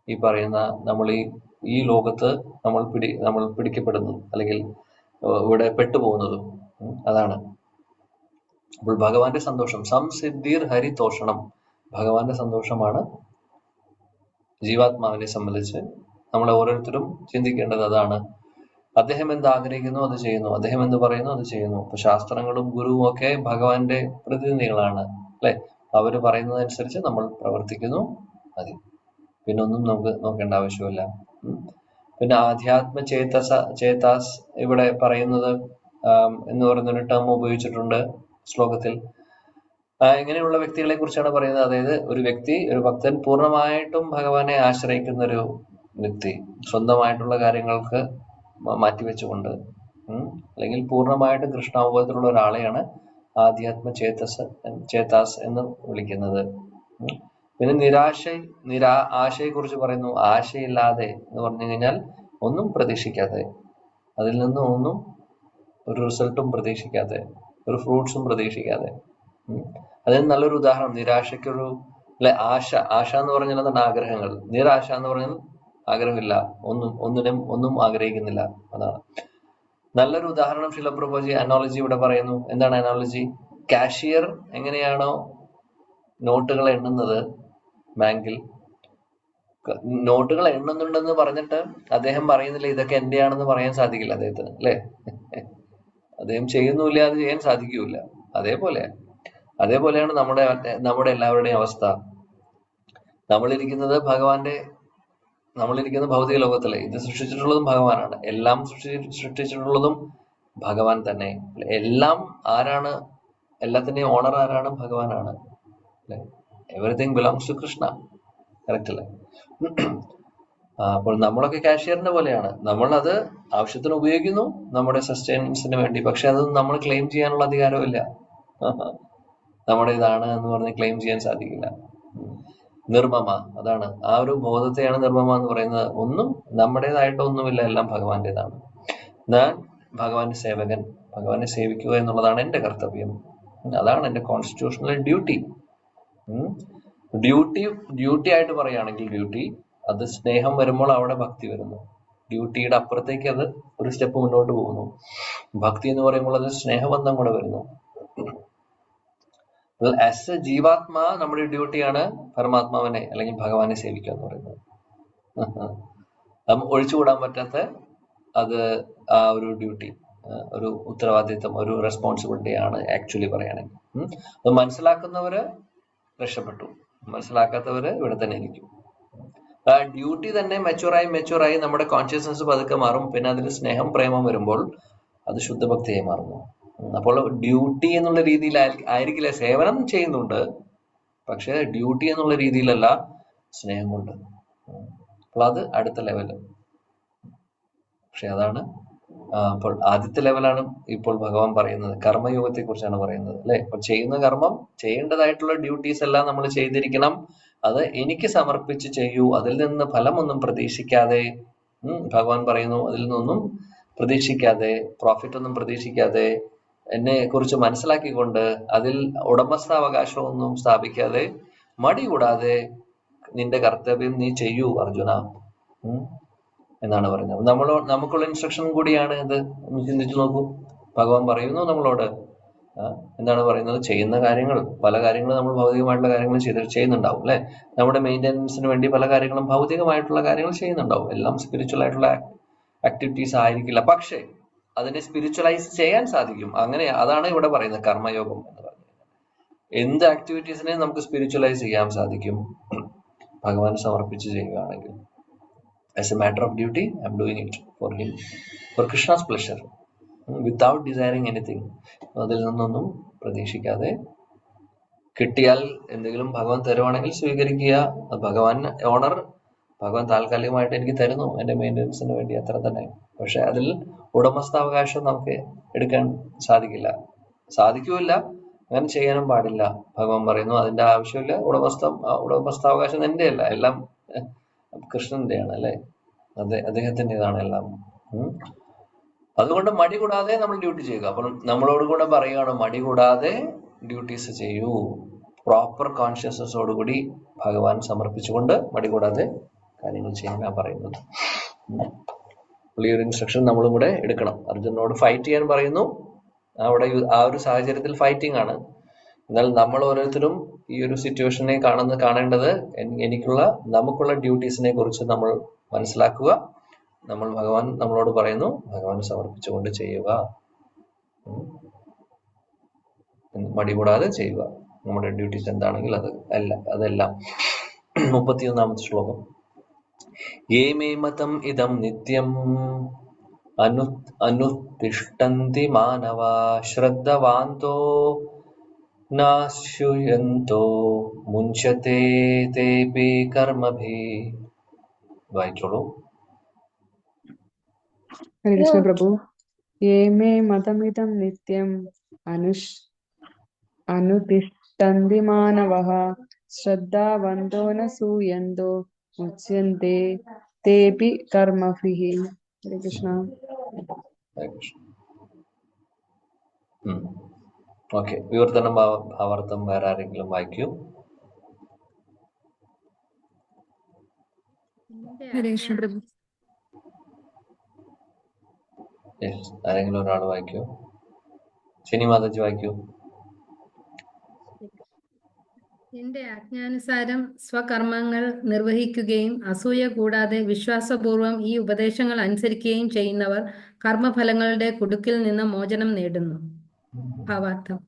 Speaker 1: ഈ പറയുന്ന നമ്മൾ ഈ ഈ ലോകത്ത് നമ്മൾ പിടി നമ്മൾ പിടിക്കപ്പെടുന്നു അല്ലെങ്കിൽ ഇവിടെ പെട്ടുപോകുന്നതും അതാണ്. അപ്പോൾ ഭഗവാന്റെ സന്തോഷം സംസിദ്ധിർ ഹരിതോഷണം ഭഗവാന്റെ സന്തോഷമാണ് ജീവാത്മാവിനെ സംബന്ധിച്ച് നമ്മളെ ഓരോരുത്തരും ചിന്തിക്കേണ്ടത് അതാണ്. അദ്ദേഹം എന്ത് ആഗ്രഹിക്കുന്നു അത് ചെയ്യുന്നു. അദ്ദേഹം എന്ത് പറയുന്നു അത് ചെയ്യുന്നു. അപ്പൊ ശാസ്ത്രങ്ങളും ഗുരുവും ഒക്കെ ഭഗവാന്റെ പ്രതിനിധികളാണ് അല്ലെ? അവർ പറയുന്നതനുസരിച്ച് നമ്മൾ പ്രവർത്തിക്കുന്നു മതി. പിന്നെ ഒന്നും നമുക്ക് നോക്കേണ്ട ആവശ്യമില്ല. പിന്നെ ആധ്യാത്മ ചേതസ ചേതാസ് ഇവിടെ പറയുന്നത് എന്ന് പറയുന്ന ഒരു ടേം ഉപയോഗിച്ചിട്ടുണ്ട് ശ്ലോകത്തിൽ. ഇങ്ങനെയുള്ള വ്യക്തികളെ കുറിച്ചാണ് പറയുന്നത്. അതായത് ഒരു വ്യക്തി ഒരു ഭക്തൻ പൂർണമായിട്ടും ഭഗവാനെ ആശ്രയിക്കുന്ന ഒരു വ്യക്തി സ്വന്തമായിട്ടുള്ള കാര്യങ്ങൾക്ക് മാറ്റിവെച്ചുകൊണ്ട് അല്ലെങ്കിൽ പൂർണമായിട്ടും കൃഷ്ണാവബോധത്തിലുള്ള ഒരാളെയാണ് ആധ്യാത്മ ചേതസ് ചേതാസ് എന്ന് വിളിക്കുന്നത്. പിന്നെ നിരാശ നിരാ ആശയെ കുറിച്ച് പറയുന്നു. ആശയില്ലാതെ എന്ന് പറഞ്ഞു കഴിഞ്ഞാൽ ഒന്നും പ്രതീക്ഷിക്കാതെ അതിൽ നിന്നും ഒന്നും ഒരു റിസൾട്ടും പ്രതീക്ഷിക്കാതെ ഒരു ഫ്രൂട്ട്സും പ്രതീക്ഷിക്കാതെ അതിന് നല്ലൊരു ഉദാഹരണം നിരാശയ്ക്കൊരു അല്ലെ ആശ ആശ എന്ന് പറഞ്ഞാൽ എന്താണ് ആഗ്രഹങ്ങൾ? നിരാശ എന്ന് പറഞ്ഞാൽ ആഗ്രഹമില്ല. ഒന്നും ഒന്നിനും ഒന്നും ആഗ്രഹിക്കുന്നില്ല. അതാണ്. നല്ലൊരു ഉദാഹരണം ശിലപ്രഭുജി അനോളജി ഇവിടെ പറയുന്നു. എന്താണ് അനോളജി കാഷ്യർ എങ്ങനെയാണോ നോട്ടുകൾ എണ്ണുന്നത്? ബാങ്കിൽ. നോട്ടുകൾ എണ്ണുന്നുണ്ടെന്ന് പറഞ്ഞിട്ട് അദ്ദേഹം പറയുന്നില്ല ഇതൊക്കെ എന്റെയാണെന്ന് പറയാൻ സാധിക്കില്ല അദ്ദേഹത്തിന്. അല്ലേ? അദ്ദേഹം ചെയ്യുന്നുമില്ല അത് ചെയ്യാൻ സാധിക്കൂല അതേപോലെ അതേപോലെയാണ് നമ്മുടെ നമ്മുടെ എല്ലാവരുടെയും അവസ്ഥ. നമ്മളിരിക്കുന്നത് ഭഗവാന്റെ നമ്മളിരിക്കുന്ന ഭൗതിക ലോകത്തിലെ ഇത് സൃഷ്ടിച്ചിട്ടുള്ളതും ഭഗവാനാണ്. എല്ലാം സൃഷ്ടി സൃഷ്ടിച്ചിട്ടുള്ളതും ഭഗവാൻ തന്നെ. എല്ലാം ആരാണ്? എല്ലാത്തിന്റെയും ഓണർ ആരാണ്? ഭഗവാനാണ്. അല്ലെ? Everything belongs to Krishna. Correct അല്ലേ? അപ്പോൾ നമ്മളൊക്കെ കാഷ്യറിന്റെ പോലെയാണ്. നമ്മൾ അത് ആവശ്യത്തിന് ഉപയോഗിക്കുന്നു നമ്മുടെ സസ്റ്റൈനൻസിന് വേണ്ടി. പക്ഷെ അതൊന്നും നമ്മൾ ക്ലെയിം ചെയ്യാനുള്ള അധികാരമില്ല *laughs* നമ്മുടെ ഇതാണ് എന്ന് പറഞ്ഞ് ക്ലെയിം ചെയ്യാൻ സാധിക്കില്ല. നിർമ്മമ. അതാണ്. ആ ഒരു ബോധത്തെയാണ് നിർമ്മമ എന്ന് പറയുന്നത്. ഒന്നും നമ്മുടേതായിട്ടൊന്നുമില്ല എല്ലാം ഭഗവാന്റേതാണ്. ഞാൻ ഭഗവാന്റെ സേവകൻ. ഭഗവാനെ സേവിക്കുക എന്നുള്ളതാണ് എന്റെ കർത്തവ്യം. അതാണ് എന്റെ കോൺസ്റ്റിറ്റ്യൂഷണൽ ഡ്യൂട്ടി ഡ്യൂട്ടി ഡ്യൂട്ടി ആയിട്ട് പറയുകയാണെങ്കിൽ ഡ്യൂട്ടി അത് സ്നേഹം വരുമ്പോൾ അവിടെ ഭക്തി വരുന്നു. ഡ്യൂട്ടിയുടെ അപ്പുറത്തേക്ക് അത് ഒരു സ്റ്റെപ്പ് മുന്നോട്ട് പോകുന്നു. ഭക്തി എന്ന് പറയുമ്പോൾ അത് സ്നേഹബന്ധം കൂടെ വരുന്നു. ആസ് എ ജീവാത്മാ നമ്മുടെ ഡ്യൂട്ടിയാണ് പരമാത്മാവിനെ അല്ലെങ്കിൽ ഭഗവാനെ സേവിക്കുക എന്ന് പറയുന്നത്. നമുക്ക് ഒഴിച്ചുകൂടാൻ പറ്റാത്ത അത് ആ ഒരു ഡ്യൂട്ടി ഒരു ഉത്തരവാദിത്വം ഒരു റെസ്പോൺസിബിലിറ്റി ആണ് ആക്ച്വലി പറയുകയാണെങ്കിൽ. അത് മനസ്സിലാക്കുന്നവര് രക്ഷപ്പെട്ടു. മനസ്സിലാക്കാത്തവര് ഇവിടെ തന്നെ ഇരിക്കും. ആ ഡ്യൂട്ടി തന്നെ മെച്ചുവറായി മെച്ചുവറായി നമ്മുടെ കോൺഷ്യസ്നസ് പതുക്കെ മാറും. പിന്നെ അതിൽ സ്നേഹം പ്രേമം വരുമ്പോൾ അത് ശുദ്ധഭക്തിയായി മാറുന്നു. അപ്പോൾ ഡ്യൂട്ടി എന്നുള്ള രീതിയിൽ ആയിരിക്കില്ല? സേവനം ചെയ്യുന്നുണ്ട്. പക്ഷെ ഡ്യൂട്ടി എന്നുള്ള രീതിയിലല്ല സ്നേഹം കൊണ്ട്. അപ്പോൾ അത് അടുത്ത ലെവൽ. പക്ഷെ അതാണ് അപ്പോൾ ആദ്യത്തെ ലെവലാണ് ഇപ്പോൾ ഭഗവാൻ പറയുന്നത്. കർമ്മയോഗത്തെ കുറിച്ചാണ് പറയുന്നത് അല്ലെ? അപ്പൊ ചെയ്യുന്ന കർമ്മം ചെയ്യേണ്ടതായിട്ടുള്ള ഡ്യൂട്ടീസ് എല്ലാം നമ്മൾ ചെയ്തിരിക്കണം. അത് എനിക്ക് സമർപ്പിച്ച് ചെയ്യൂ. അതിൽ നിന്ന് ഫലമൊന്നും പ്രതീക്ഷിക്കാതെ ഭഗവാൻ പറയുന്നു അതിൽ നിന്നൊന്നും പ്രതീക്ഷിക്കാതെ പ്രോഫിറ്റ് ഒന്നും പ്രതീക്ഷിക്കാതെ എന്നെ കുറിച്ച് മനസ്സിലാക്കിക്കൊണ്ട് അതിൽ ഉടമസ്ഥാവകാശമൊന്നും സ്ഥാപിക്കാതെ മടി കൂടാതെ നിന്റെ കർത്തവ്യം നീ ചെയ്യൂ അർജുന. എന്നാണ് പറയുന്നത് നമ്മൾ നമുക്കുള്ള ഇൻസ്ട്രക്ഷൻ കൂടിയാണ് ഇത്. ഒന്ന് ചിന്തിച്ചു നോക്കൂ. ഭഗവാൻ പറയുന്നു നമ്മളോട് എന്താണ് പറയുന്നത്? ചെയ്യുന്ന കാര്യങ്ങൾ. പല കാര്യങ്ങളും നമ്മൾ ഭൗതികമായിട്ടുള്ള കാര്യങ്ങൾ ചെയ്ത് ചെയ്യുന്നുണ്ടാവും അല്ലെ? നമ്മുടെ മെയിന്റെനൻസിന് വേണ്ടി പല കാര്യങ്ങളും ഭൗതികമായിട്ടുള്ള കാര്യങ്ങൾ ചെയ്യുന്നുണ്ടാവും. എല്ലാം സ്പിരിച്വൽ ആയിട്ടുള്ള ആക്ടിവിറ്റീസ് ആയിരിക്കില്ല. പക്ഷേ അതിനെ സ്പിരിച്വലൈസ് ചെയ്യാൻ സാധിക്കും. അങ്ങനെ അതാണ് ഇവിടെ പറയുന്നത് കർമ്മയോഗം എന്ന് പറയുന്നത് എന്ത് ആക്ടിവിറ്റീസിനെ നമുക്ക് സ്പിരിച്വലൈസ് ചെയ്യാൻ സാധിക്കും. ഭഗവാൻ സമർപ്പിച്ച് ചെയ്യുകയാണെങ്കിൽ. As a matter of duty I'm doing it for for for pleasure. Pleasure without desiring anything അതിൽ നിന്നൊന്നും പ്രതീക്ഷിക്കാതെ കിട്ടിയാൽ എന്തെങ്കിലും ഭഗവാൻ തരുവാണെങ്കിൽ സ്വീകരിക്കുക. ഭഗവാൻ ഓണർ ഭഗവാൻ താൽക്കാലികമായിട്ട് എനിക്ക് തരുന്നു. എന്റെ മെയിന്റെനൻസിന് വേണ്ടി അത്ര തന്നെ. പക്ഷെ അതിൽ ഉടമസ്ഥാവകാശം നമുക്ക് എടുക്കാൻ സാധിക്കില്ല. സാധിക്കുമില്ല അങ്ങനെ ചെയ്യാനും പാടില്ല ഭഗവാൻ പറയുന്നു. അതിന്റെ ആവശ്യമില്ല. ഉടമസ്ഥ ഉടമസ്ഥാവകാശം എന്റെ അല്ല എല്ലാം കൃഷ്ണന്റെയാണ് അല്ലെ? അതെ അദ്ദേഹത്തിന്റെതാണ് എല്ലാം. അതുകൊണ്ട് മടി കൂടാതെ നമ്മൾ ഡ്യൂട്ടി ചെയ്യുക. അപ്പം നമ്മളോട് കൂടെ പറയുകയാണ് മടി കൂടാതെ ഡ്യൂട്ടീസ് ചെയ്യൂ. പ്രോപ്പർ കോൺഷ്യസ്നസോടുകൂടി ഭഗവാൻ സമർപ്പിച്ചുകൊണ്ട് മടി കൂടാതെ കാര്യങ്ങൾ ചെയ്യാനാണ് പറയുന്നത്. ഈ ഒരു ഇൻസ്ട്രക്ഷൻ നമ്മളും കൂടെ എടുക്കണം. അർജുനോട് ഫൈറ്റ് ചെയ്യാൻ പറയുന്നു. അവിടെ ആ ഒരു സാഹചര്യത്തിൽ ഫൈറ്റിംഗ് ആണ്. എന്നാൽ നമ്മൾ ഓരോരുത്തരും ഈ ഒരു സിറ്റുവേഷനെ കാണുന്ന കാണേണ്ടത് എനിക്കുള്ള നമുക്കുള്ള ഡ്യൂട്ടീസിനെ കുറിച്ച് നമ്മൾ മനസ്സിലാക്കുക. നമ്മൾ ഭഗവാൻ നമ്മളോട് പറയുന്നു. ഭഗവാൻ സമർപ്പിച്ചുകൊണ്ട് ചെയ്യുക. മടി കൂടാതെ ചെയ്യുക. നമ്മുടെ ഡ്യൂട്ടീസ് എന്താണെങ്കിൽ അത് അല്ല അതെല്ലാം. മുപ്പത്തിയൊന്നാമത്തെ ശ്ലോകം. ఏమే మతం ఇదం నిత్యం? అను అనుతిష్టంతి మానవా శ్రద్ధవాంతో श्रद्धवान्तो
Speaker 6: ముంచతే తేపి కర్మభి. వైద్యుడు కృష్ణ ప్రభు. ఏమే మతమిదం నిత్యం? అను అనుతిష్టంది మానవ శ్రద్ధావంతో నూయంతో മുച്യന്തെ തേപി കർമ്മഭിഹി
Speaker 1: ഹരേ കൃഷ്ണ ഓക്കെ വിവർത്തനം ഭാവാർത്ഥം വേറെ ആരെങ്കിലും വായിക്കൂ? ആരെങ്കിലും ഒരാൾ വായിക്കൂ? ശനി മാതാജി വായിക്കൂ?
Speaker 7: എന്റെ ആജ്ഞാനുസാരം സ്വകർമ്മങ്ങൾ നിർവഹിക്കുകയും അസൂയ കൂടാതെ വിശ്വാസപൂർവം ഈ ഉപദേശങ്ങൾ അനുസരിക്കുകയും ചെയ്യുന്നവർ കർമ്മഫലങ്ങളുടെ കുടുക്കിൽ നിന്ന് മോചനം നേടുന്നു. ഭാവാർത്ഥം.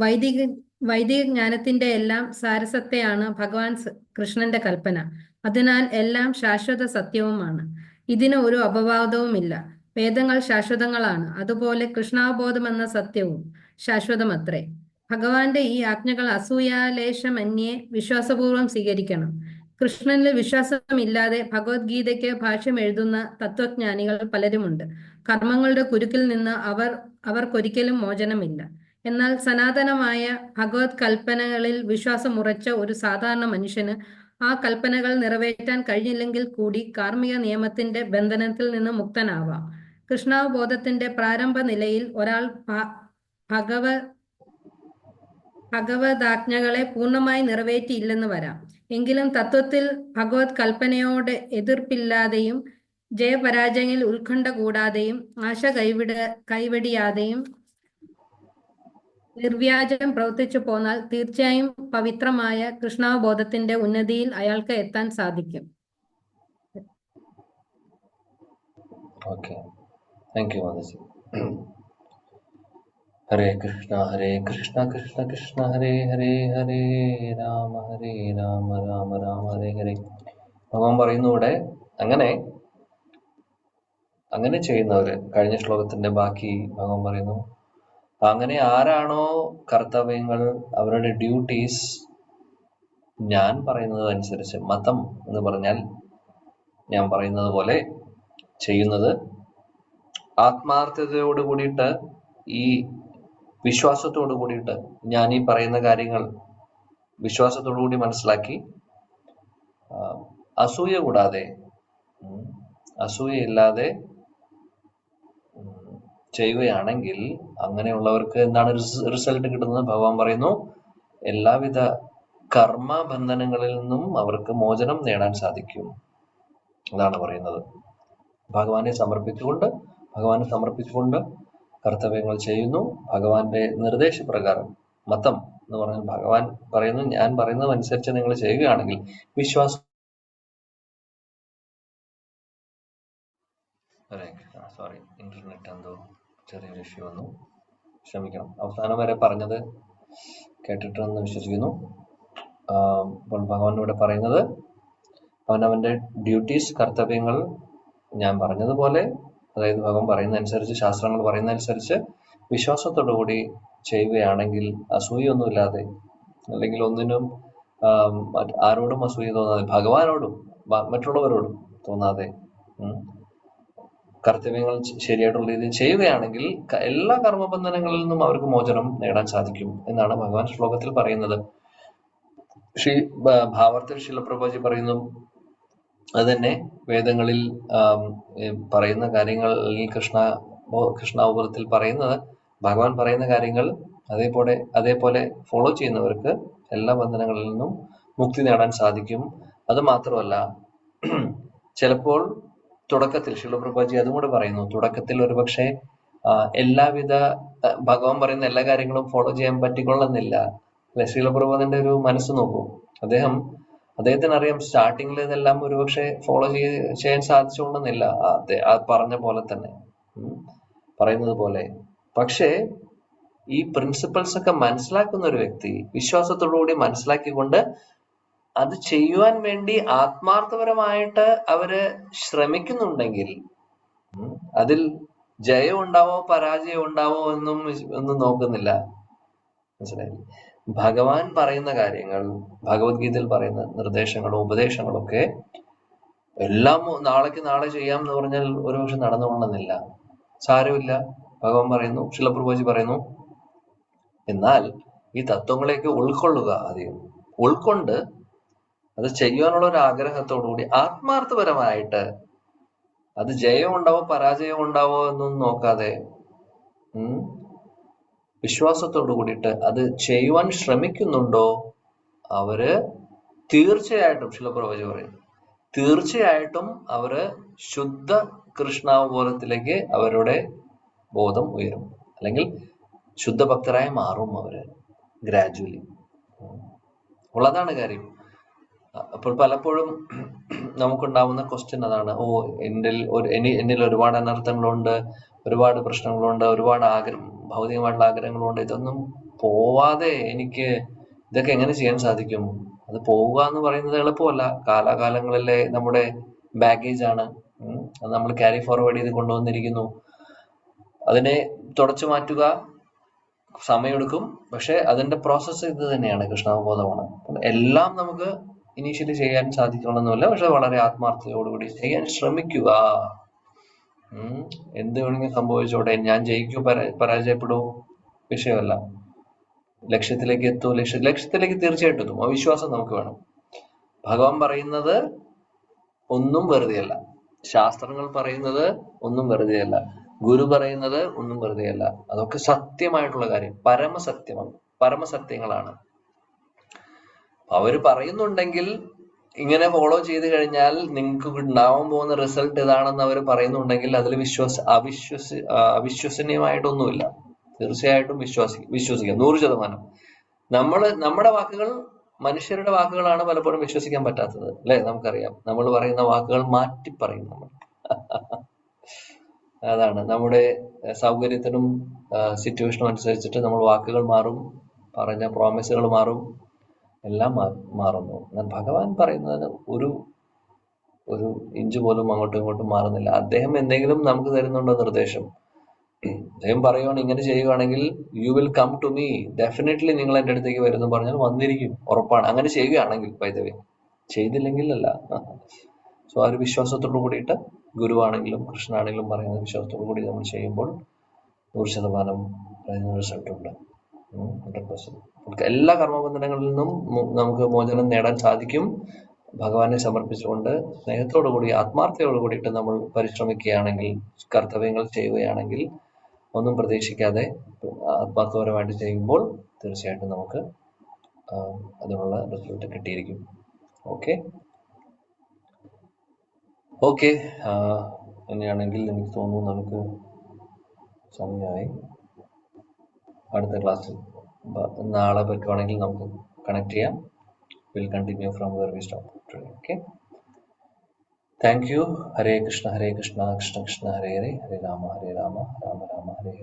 Speaker 7: വൈദിക വൈദിക ജ്ഞാനത്തിന്റെ എല്ലാം സാരസത്തെയാണ് ഭഗവാൻ കൃഷ്ണന്റെ കൽപ്പന. അതിനാൽ എല്ലാം ശാശ്വത സത്യവുമാണ്. ഇതിന് ഒരു അപവാദവുമില്ല. വേദങ്ങൾ ശാശ്വതങ്ങളാണ്. അതുപോലെ കൃഷ്ണാവബോധം എന്ന സത്യവും ശാശ്വതമത്രേ. ഭഗവാന്റെ ഈ ആജ്ഞകൾ അസൂയാലേശമന്യേ വിശ്വാസപൂർവം സ്വീകരിക്കണം. കൃഷ്ണനിൽ വിശ്വാസമില്ലാതെ ഭഗവത്ഗീതയ്ക്ക് ഭാഷ്യം എഴുതുന്ന തത്വജ്ഞാനികൾ പലരുമുണ്ട്. കർമ്മങ്ങളുടെ കുരുക്കിൽ നിന്ന് അവർ അവർക്കൊരിക്കലും മോചനമില്ല. എന്നാൽ സനാതനമായ ഭഗവത് കൽപ്പനകളിൽ വിശ്വാസം ഉറച്ച ഒരു സാധാരണ മനുഷ്യന് ആ കൽപ്പനകൾ നിറവേറ്റാൻ കഴിഞ്ഞില്ലെങ്കിൽ കൂടി കാർമ്മിക നിയമത്തിന്റെ ബന്ധനത്തിൽ നിന്ന് മുക്തനാവാം. കൃഷ്ണാവബോധത്തിന്റെ പ്രാരംഭ നിലയിൽ ഒരാൾ ഭഗവ ഭഗവതാജ്ഞകളെ പൂർണമായി നിറവേറ്റിയില്ലെന്ന് വരാം. എങ്കിലും തത്വത്തിൽ ഭഗവത് കൽപ്പനയോട് എതിർപ്പില്ലാതെയും ജയപരാജയങ്ങളിൽ ഉത്കണ്ഠ കൂടാതെയും ആശ കൈവിട കൈവെടിയാതെയും നിർവ്യാജം പ്രവർത്തിച്ചു പോന്നാൽ തീർച്ചയായും പവിത്രമായ കൃഷ്ണാവബോധത്തിന്റെ ഉന്നതിയിൽ അയാൾക്ക് എത്താൻ സാധിക്കും.
Speaker 1: Okay thank you Hare Krishna Hare Krishna Krishna Krishna Hare Hare Hare Rama Hare Rama Rama Rama Hare Hare. ഭഗവാൻ പറയുന്നു ഇവിടെ അങ്ങനെ അങ്ങനെ ചെയ്യുന്നവര് കഴിഞ്ഞ ശ്ലോകത്തിന്റെ ബാക്കി ഭഗവാൻ പറയുന്നു അങ്ങനെ ആരാണോ കർത്തവ്യങ്ങൾ അവരുടെ ഡ്യൂട്ടീസ് ഞാൻ പറയുന്നത് അനുസരിച്ച് മതം എന്ന് പറഞ്ഞാൽ ഞാൻ പറയുന്നത് പോലെ ചെയ്യുന്നത്. ആത്മാർത്ഥതയോട് കൂടിയിട്ട് ഈ വിശ്വാസത്തോട് കൂടിയിട്ട് ഞാൻ ഈ പറയുന്ന കാര്യങ്ങൾ വിശ്വാസത്തോടു കൂടി മനസ്സിലാക്കി. അസൂയ കൂടാതെ അസൂയ ഇല്ലാതെ ചെയ്യുകയാണെങ്കിൽ അങ്ങനെയുള്ളവർക്ക് എന്താണ് റിസൾട്ട് കിട്ടുന്നത്? ഭഗവാൻ പറയുന്നു എല്ലാവിധ കർമ്മ ബന്ധനങ്ങളിൽ നിന്നും അവർക്ക് മോചനം നേടാൻ സാധിക്കും എന്നാണ് പറയുന്നത്. ഭഗവാനെ സമർപ്പിച്ചുകൊണ്ട് ഭഗവാനെ സമർപ്പിച്ചുകൊണ്ട് കർത്തവ്യങ്ങൾ ചെയ്യുന്നു. ഭഗവാന്റെ നിർദ്ദേശപ്രകാരം മതം എന്ന് പറഞ്ഞാൽ ഭഗവാൻ പറയുന്നു ഞാൻ പറയുന്നത് അനുസരിച്ച് നിങ്ങൾ ചെയ്യുകയാണെങ്കിൽ വിശ്വാസം സോറി ഇന്റർനെറ്റ് എന്തോ ചെറിയൊരു ഇഷ്യൂ വന്നു. ക്ഷമിക്കണം. അവസാനം വരെ പറഞ്ഞത് കേട്ടിട്ടുണ്ടെന്ന് വിശ്വസിക്കുന്നു. അപ്പോൾ ഭഗവാൻ ഇവിടെ പറയുന്നത് അവനവന്റെ ഡ്യൂട്ടീസ് കർത്തവ്യങ്ങൾ ഞാൻ പറഞ്ഞതുപോലെ അതായത് ഭഗവാൻ പറയുന്ന അനുസരിച്ച് ശാസ്ത്രങ്ങൾ പറയുന്ന അനുസരിച്ച് വിശ്വാസത്തോടു കൂടി ചെയ്യുകയാണെങ്കിൽ അസൂയൊന്നുമില്ലാതെ അല്ലെങ്കിൽ ഒന്നിനും ആരോടും അസൂയ തോന്നാതെ ഭഗവാനോടും മറ്റുള്ളവരോടും തോന്നാതെ കർത്തവ്യങ്ങൾ ശരിയായിട്ടുള്ള രീതിയിൽ ചെയ്യുകയാണെങ്കിൽ എല്ലാ കർമ്മബന്ധനങ്ങളിൽ നിന്നും അവർക്ക് മോചനം നേടാൻ സാധിക്കും എന്നാണ് ഭഗവാൻ ശ്ലോകത്തിൽ പറയുന്നത്. ശ്രീ ഭാവാർത്ഥ ശിലപ്രഭാജി പറയുന്നു അത് തന്നെ വേദങ്ങളിൽ പറയുന്ന കാര്യങ്ങൾ അല്ലെങ്കിൽ കൃഷ്ണ കൃഷ്ണാപുരത്തിൽ പറയുന്നത് ഭഗവാൻ പറയുന്ന കാര്യങ്ങൾ അതേപോലെ അതേപോലെ ഫോളോ ചെയ്യുന്നവർക്ക് എല്ലാ ബന്ധനങ്ങളിൽ നിന്നും മുക്തി നേടാൻ സാധിക്കും. അത് മാത്രമല്ല ചിലപ്പോൾ തുടക്കത്തിൽ ശിലപ്രഭാജി അതും കൂടെ പറയുന്നു തുടക്കത്തിൽ ഒരുപക്ഷെ എല്ലാവിധ ഭഗവാൻ പറയുന്ന എല്ലാ കാര്യങ്ങളും ഫോളോ ചെയ്യാൻ പറ്റിക്കൊള്ളുന്നില്ല. അല്ലെ? ഒരു മനസ്സ് നോക്കൂ. അദ്ദേഹം അദ്ദേഹത്തിന് അറിയാം സ്റ്റാർട്ടിങ്ങിൽ ഇതെല്ലാം ഒരുപക്ഷെ ഫോളോ ചെയ്ത് ചെയ്യാൻ സാധിച്ചുകൊണ്ടെന്നില്ല. ആ, പറഞ്ഞ പോലെ തന്നെ. പറയുന്നത് പോലെ. പക്ഷേ ഈ പ്രിൻസിപ്പൾസ് ഒക്കെ മനസ്സിലാക്കുന്ന ഒരു വ്യക്തി വിശ്വാസത്തോടുകൂടി മനസ്സിലാക്കിക്കൊണ്ട് അത് ചെയ്യുവാൻ വേണ്ടി ആത്മാർത്ഥപരമായിട്ട് അവർ ശ്രമിക്കുന്നുണ്ടെങ്കിൽ അതിൽ ജയം ഉണ്ടാവോ പരാജയം ഉണ്ടാവോ എന്നും ഒന്നും നോക്കുന്നില്ല. മനസ്സിലായില്ലേ? ഭഗവാൻ പറയുന്ന കാര്യങ്ങൾ ഭഗവത്ഗീതയിൽ പറയുന്ന നിർദ്ദേശങ്ങളും ഉപദേശങ്ങളും ഒക്കെ എല്ലാം നാളേക്ക് നാളെ ചെയ്യാം എന്ന് പറഞ്ഞാൽ ഒരുപക്ഷെ നടന്നുകൊള്ളുന്നില്ല. സാരമില്ല. ഭഗവാൻ പറയുന്നു ശിലപ്രഭുജി പറയുന്നു. എന്നാൽ ഈ തത്വങ്ങളെയൊക്കെ ഉൾക്കൊള്ളുക ആദ്യം. ഉൾക്കൊണ്ട് അത് ചെയ്യുവാനുള്ള ഒരു ആഗ്രഹത്തോടുകൂടി ആത്മാർത്ഥപരമായിട്ട് അത് ജയം ഉണ്ടാവോ പരാജയം ഉണ്ടാവോ എന്നൊന്നും നോക്കാതെ വിശ്വാസത്തോടു കൂടിയിട്ട് അത് ചെയ്യുവാൻ ശ്രമിക്കുന്നുണ്ടോ? അവർ തീർച്ചയായിട്ടും ശിലപ്രവചി പറയും തീർച്ചയായിട്ടും അവർ ശുദ്ധ കൃഷ്ണാവബോധത്തിലേക്ക് അവരുടെ ബോധം ഉയരും. അല്ലെങ്കിൽ ശുദ്ധ ഭക്തരായി മാറും അവർ ഗ്രാജുവലി. ഉള്ളതാണ് കാര്യം. അപ്പോൾ പലപ്പോഴും നമുക്കുണ്ടാവുന്ന ക്വസ്റ്റ്യൻ അതാണ് ഓ എന്നിൽ ഒരു എനി എന്നിൽ ഒരുപാട് അനർത്ഥങ്ങളുണ്ട് ഒരുപാട് പ്രശ്നങ്ങളുണ്ട് ഒരുപാട് ആഗ്രഹം ഭൗതികമായിട്ടുള്ള ആഗ്രഹങ്ങളുണ്ട് ഇതൊന്നും പോവാതെ എനിക്ക് ഇതൊക്കെ എങ്ങനെ ചെയ്യാൻ സാധിക്കും? അത് പോവുക എന്ന് പറയുന്നത് എളുപ്പമല്ല. കാലാകാലങ്ങളിലെ നമ്മുടെ ബാഗേജ് ആണ്. അത് നമ്മൾ ക്യാരി ഫോർവേഡ് ചെയ്ത് കൊണ്ടുവന്നിരിക്കുന്നു. അതിനെ തുടച്ചു മാറ്റുക സമയമെടുക്കും. പക്ഷെ അതിന്റെ പ്രോസസ്സ് ഇത് തന്നെയാണ് കൃഷ്ണാവബോധമാണ്. എല്ലാം നമുക്ക് ഇനീഷ്യലി ചെയ്യാൻ സാധിക്കണമെന്നില്ല പക്ഷെ വളരെ ആത്മാർത്ഥതയോടുകൂടി ചെയ്യാൻ ശ്രമിക്കുക. എന്ത് വേണമെങ്കിലും സംഭവിച്ചോട്ടെ. ഞാൻ ജയിക്കൂ പരാ- പരാജയപ്പെടൂ വിഷയമല്ല. ലക്ഷ്യത്തിലേക്ക് എത്തൂ. ലക്ഷ്യ ലക്ഷ്യത്തിലേക്ക് തീർച്ചയായിട്ടും എത്തും. ആ വിശ്വാസം നമുക്ക് വേണം. ഭഗവാൻ പറയുന്നത് ഒന്നും വെറുതെയല്ല. ശാസ്ത്രങ്ങൾ പറയുന്നത് ഒന്നും വെറുതെയല്ല. ഗുരു പറയുന്നത് ഒന്നും വെറുതെയല്ല. അതൊക്കെ സത്യമായിട്ടുള്ള കാര്യം. പരമസത്യമാണ്. പരമസത്യങ്ങളാണ്. അവർ പറയുന്നുണ്ടെങ്കിൽ ഇങ്ങനെ ഫോളോ ചെയ്ത് കഴിഞ്ഞാൽ നിങ്ങൾക്ക് ഉണ്ടാവാൻ പോകുന്ന റിസൾട്ട് ഇതാണെന്ന് അവർ പറയുന്നുണ്ടെങ്കിൽ അതിൽ വിശ്വാസ അവിശ്വസ അവിശ്വസനീയമായിട്ടൊന്നുമില്ല. തീർച്ചയായിട്ടും വിശ്വാസി വിശ്വസിക്കാം. നൂറ് ശതമാനം. നമ്മൾ നമ്മുടെ വാക്കുകൾ മനുഷ്യരുടെ വാക്കുകളാണ് പലപ്പോഴും വിശ്വസിക്കാൻ പറ്റാത്തത് അല്ലെ? നമുക്കറിയാം. നമ്മൾ പറയുന്ന വാക്കുകൾ മാറ്റി പറയും നമ്മൾ. *laughs* അതാണ്. നമ്മുടെ സൗകര്യത്തിനും സിറ്റുവേഷനും അനുസരിച്ചിട്ട് നമ്മൾ വാക്കുകൾ മാറും പറഞ്ഞ പ്രോമിസുകൾ മാറും. എല്ലാം മാറുന്നു. എന്നാൽ ഭഗവാൻ പറയുന്നതിന് ഒരു ഒരു ഇഞ്ച് പോലും അങ്ങോട്ടും ഇങ്ങോട്ടും മാറുന്നില്ല. അദ്ദേഹം എന്തെങ്കിലും നമുക്ക് തരുന്നുണ്ടോ നിർദ്ദേശം? അദ്ദേഹം പറയുവാണ് ഇങ്ങനെ ചെയ്യുകയാണെങ്കിൽ you will come to me definitely നിങ്ങൾ എന്റെ അടുത്തേക്ക് വരുന്നു പറഞ്ഞാൽ വന്നിരിക്കും. ഉറപ്പാണ്. അങ്ങനെ ചെയ്യുകയാണെങ്കിൽ വൈദവേ ചെയ്തില്ലെങ്കിൽ അല്ല സോ ആ ഒരു വിശ്വാസത്തോടു കൂടിയിട്ട് ഗുരുവാണെങ്കിലും കൃഷ്ണനാണെങ്കിലും പറയുന്ന വിശ്വാസത്തോടു കൂടി നമ്മൾ ചെയ്യുമ്പോൾ നൂറ് ശതമാനം റിസൾട്ടുണ്ട് ഹൺഡ്രഡ് പെർസെന്റ് എല്ലാ കർമ്മബന്ധനങ്ങളിൽ നിന്നും നമുക്ക് മോചനം നേടാൻ സാധിക്കും. ഭഗവാനെ സമർപ്പിച്ചുകൊണ്ട് സ്നേഹത്തോടു കൂടി ആത്മാർത്ഥയോടു കൂടിയിട്ട് നമ്മൾ പരിശ്രമിക്കുകയാണെങ്കിൽ കർത്തവ്യങ്ങൾ ചെയ്യുകയാണെങ്കിൽ ഒന്നും പ്രതീക്ഷിക്കാതെ ആത്മാർത്ഥപരമായിട്ട് ചെയ്യുമ്പോൾ തീർച്ചയായിട്ടും നമുക്ക് അതിനുള്ള റിസൾട്ട് കിട്ടിയിരിക്കും. ഓക്കെ ഓക്കെ ഇനിയാണെങ്കിൽ എനിക്ക് തോന്നുന്നു നമുക്ക് സമയമായി അടുത്ത ക്ലാസ്സിൽ നാളെ പറ്റുവാണെങ്കിൽ നമുക്ക് കണക്ട് ചെയ്യാം. Will continue from where we stop okay thank you Hare Krishna Hare Krishna Krishna Krishna Hare Hare Hare Rama Hare Rama Rama Rama Hare